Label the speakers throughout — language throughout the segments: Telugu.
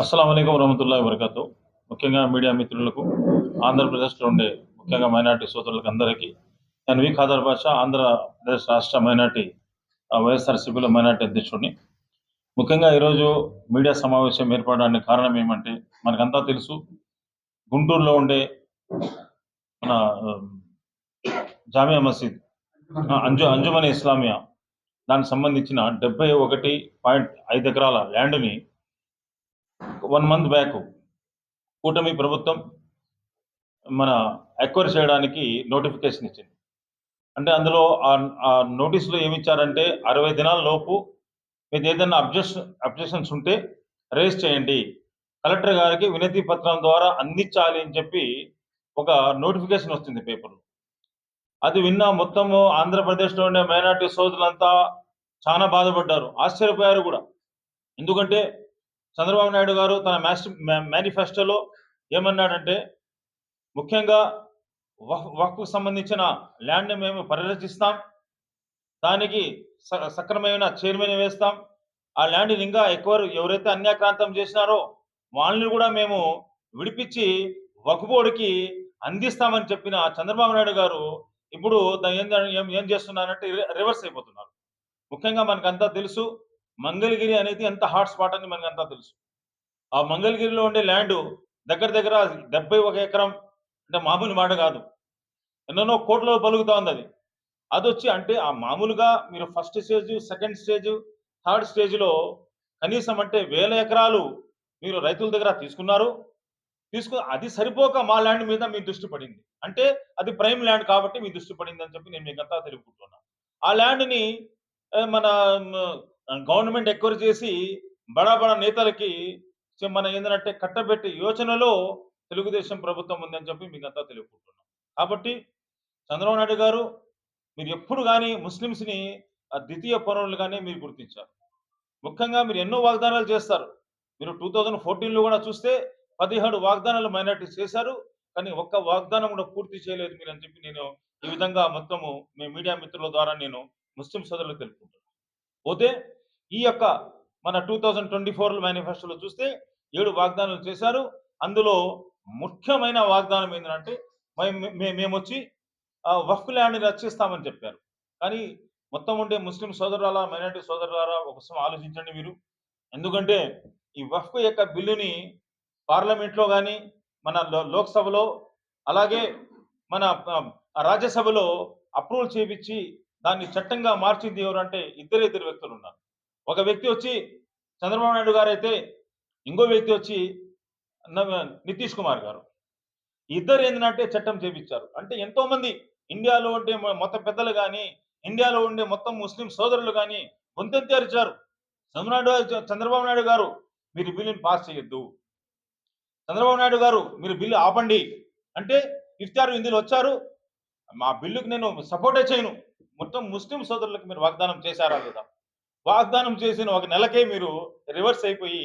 Speaker 1: అస్సలం అయికం వరహతుల్లా వరకతు ముఖ్యంగా మీడియా మిత్రులకు ఆంధ్రప్రదేశ్లో ఉండే ముఖ్యంగా మైనార్టీ సోదరులకు అందరికీ నేను వి ఖాదర్ బాషా ఆంధ్రప్రదేశ్ రాష్ట్ర మైనార్టీ వైఎస్ఆర్ వైఎస్ఆర్సీపీలో మైనార్టీ అధ్యక్షుడిని. ముఖ్యంగా ఈరోజు మీడియా సమావేశం ఏర్పడడానికి కారణం ఏమంటే మనకంతా తెలుసు గుంటూరులో ఉండే మన జామియా మసీద్ అంజు అంజుమని ఇస్లామియా దానికి సంబంధించిన డెబ్బై ఒకటి పాయింట్ ఐదు ఎకరాల ల్యాండ్ని వన్ మంత్ బ్యాక్ కూటమి ప్రభుత్వం మన ఎక్వైర్ చేయడానికి నోటిఫికేషన్ ఇచ్చింది. అంటే అందులో ఆ- నోటీసులో ఏమి ఇచ్చారంటే అరవై దినాల లోపు మీకు ఏదైనా అబ్జెక్షన్ అబ్జెక్షన్స్ ఉంటే రేస్ చేయండి. కలెక్టర్ గారికి వినతి పత్రం ద్వారా అందించాలి అని చెప్పి ఒక నోటిఫికేషన్ వస్తుంది పేపర్లో అది విన్న మొత్తము ఆంధ్రప్రదేశ్లో ఉండే మైనార్టీ సోదరులంతా చాలా బాధపడ్డారు. ఆశ్చర్యపోయారు కూడా. ఎందుకంటే చంద్రబాబు నాయుడు గారు తన మేనిఫెస్టోలో ఏమన్నాడంటే ముఖ్యంగా వక్కు సంబంధించిన ల్యాండ్ని మేము పరిరక్షిస్తాం. దానికి స- సక్రమమైన చైర్మన్ వేస్తాం. ఆ ల్యాండ్ని ఇంకా ఎక్కువ ఎవరైతే అన్యాక్రాంతం చేసినారో వాళ్ళని కూడా మేము విడిపించి వక్ఫోడికి అందిస్తామని చెప్పిన చంద్రబాబు నాయుడు గారు ఇప్పుడు ఏం ఏం- ఏం చేస్తున్నారంటే రి- రివర్స్ అయిపోతున్నారు. ముఖ్యంగా మనకంతా తెలుసు మంగళగిరి అనేది ఎంత హాట్ స్పాట్ అని మనకంతా తెలుసు. ఆ మంగళగిరిలో ఉండే ల్యాండ్ దగ్గర దగ్గర డెబ్బై ఒక ఎకరం అంటే మామూలు మాట కాదు. ఎన్నెన్నో కోట్లలో పలుకుతా ఉంది అది. అది వచ్చి అంటే ఆ మామూలుగా మీరు first stage second stage third స్టేజ్లో కనీసం అంటే వేల ఎకరాలు మీరు రైతుల దగ్గర తీసుకున్నారు. తీసుకు అది సరిపోక మా ల్యాండ్ మీద మీ దృష్టి పడింది. అంటే అది ప్రైమ్ ల్యాండ్ కాబట్టి మీ దృష్టి పడింది అని చెప్పి నేను మీకంతా తెలుపుకుంటున్నాను ఆ ల్యాండ్ని మన గవర్నమెంట్ ఎక్వైర్ చేసి బడా బడా నేతలకి మన ఏంటంటే కట్టబెట్టే యోచనలో తెలుగుదేశం ప్రభుత్వం ఉందని చెప్పి మీకు అంతా తెలుపుకుంటున్నాం కాబట్టి చంద్రబాబు నాయుడు గారు మీరు ఎప్పుడు కానీ ముస్లిమ్స్ని ఆ ద్వితీయ పౌరులుగానే మీరు గుర్తించారు ముఖ్యంగా మీరు ఎన్నో వాగ్దానాలు చేస్తారు. మీరు టూ థౌజండ్ ఫోర్టీన్లో కూడా చూస్తే పదిహేడు వాగ్దానాలు మైనార్టీ చేశారు. కానీ ఒక్క వాగ్దానం కూడా పూర్తి చేయలేదు మీరు అని చెప్పి నేను ఈ విధంగా మొత్తము మీ మీడియా మిత్రుల ద్వారా నేను ముస్లిం సోదరులకు తెలుపుకుంటున్నాను. పోతే ఈ యొక్క మన టూ థౌజండ్ ట్వంటీ ఫోర్ మేనిఫెస్టోలో చూస్తే ఏడు వాగ్దానాలు చేశారు. అందులో ముఖ్యమైన వాగ్దానం ఏంటంటే మేము మేము వచ్చి ఆ, వక్ఫ్ ల్యాండ్ని రక్షిస్తామని చెప్పారు. కానీ మొత్తం ఉండే ముస్లిం సోదరుల మైనార్టీ సోదరులారా ఒకసారి ఆలోచించండి మీరు. ఎందుకంటే ఈ వఫ్ యొక్క బిల్లుని పార్లమెంట్లో కానీ మన లోక్సభలో అలాగే మన రాజ్యసభలో అప్రూవల్ చేపించి దాన్ని చట్టంగా మార్చింది ఎవరంటే ఇద్దరు ఇద్దరు వ్యక్తులు ఉన్నారు. ఒక వ్యక్తి వచ్చి చంద్రబాబు నాయుడు గారు అయితే ఇంకో వ్యక్తి వచ్చి నితీష్ కుమార్ గారు. ఇద్దరు ఏంటంటే చట్టం చేపించారు. అంటే ఎంతో మంది ఇండియాలో ఉండే మొత్తం పెద్దలు కానీ ఇండియాలో ఉండే మొత్తం ముస్లిం సోదరులు కానీ గొంతెత్తి అరిచారు. చంద్రబాబు చంద్రబాబు నాయుడు గారు మీరు బిల్లుని పాస్ చేయొద్దు. చంద్రబాబు నాయుడు గారు మీరు బిల్లు ఆపండి. అంటే ఇఫ్తారు ఇందులో వచ్చారు. మా బిల్లుకి నేను సపోర్టే చేయను. మొత్తం ముస్లిం సోదరులకు మీరు వాగ్దానం చేశారా లేదా? వాగ్దానం చేసిన ఒక నెలకే మీరు రివర్స్ అయిపోయి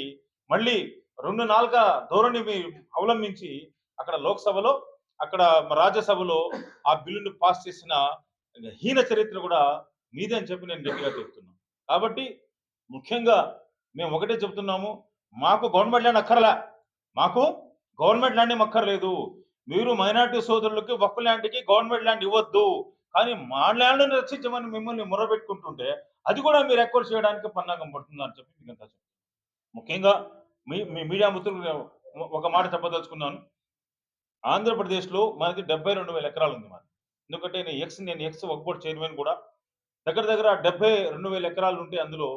Speaker 1: మళ్ళీ రెండు నాలుగ ధోరణి మీరు అవలంబించి అక్కడ లోక్సభలో అక్కడ రాజ్యసభలో ఆ బిల్లును పాస్ చేసిన హీన చరిత్ర కూడా మీదే అని చెప్పి నేను గట్టిగా చెప్తున్నాను కాబట్టి ముఖ్యంగా మేము ఒకటే చెప్తున్నాము మాకు గవర్నమెంట్ ల్యాండ్ అక్కర్లే. మాకు గవర్నమెంట్ ల్యాండ్ ఏం అక్కర్లేదు. మీరు మైనార్టీ సోదరులకి ఒక్క ల్యాండ్కి గవర్నమెంట్ ల్యాండ్ ఇవ్వద్దు. కానీ మా ల్యాండ్ని రక్షించమని మిమ్మల్ని మొరబెట్టుకుంటుంటే అది కూడా మీరు ఎక్వర్ చేయడానికి పన్నాగం పడుతుందని చెప్పి మీకు అంతా ముఖ్యంగా మీ మీ మీడియా మిత్రులు ఒక మాట చెప్పదలుచుకున్నాను. ఆంధ్రప్రదేశ్లో మనకి డెబ్బై రెండు వేల ఎకరాలు ఉంది మరి ఎందుకంటే నేను ఎక్స్ నేను ఎక్స్ ఒక చైర్మన్ కూడా. దగ్గర దగ్గర డెబ్బై రెండు వేల ఎకరాలు ఉంటే అందులో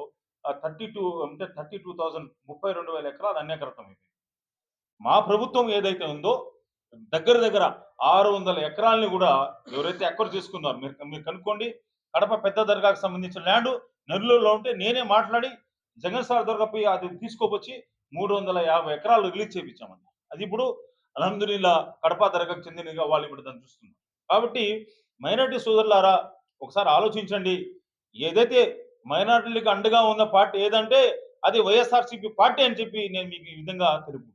Speaker 1: థర్టీ టూ అంటే థర్టీ టూ థౌజండ్ ముప్పై రెండు వేల ఎకరాలు అన్యకరతం అయిపోయింది. మా ప్రభుత్వం ఏదైతే ఉందో దగ్గర దగ్గర ఆరు వందల ఎకరాలని కూడా ఎవరైతే ఎక్కడ చేసుకున్నారో మీరు మీరు కనుక్కోండి. కడప పెద్ద దర్గాకు సంబంధించిన ల్యాండ్ నెల్లూరులో ఉంటే నేనే మాట్లాడి జగన్ సార్ దొరకపోయి అది తీసుకోవచ్చి మూడు వందల యాభై ఎకరాలు రిలీజ్ చేయించామండి అది ఇప్పుడు అలహదుల్లా కడప దర్గాకు చెందినగా వాళ్ళు ఇప్పుడు దాన్ని చూస్తున్నారు. కాబట్టి మైనార్టీ సోదరులారా ఒకసారి ఆలోచించండి. ఏదైతే మైనార్టీలకు అండగా ఉన్న పార్టీ ఏదంటే అది వైఎస్ఆర్సీపీ పార్టీ అని చెప్పి నేను మీకు ఈ విధంగా తెలుపు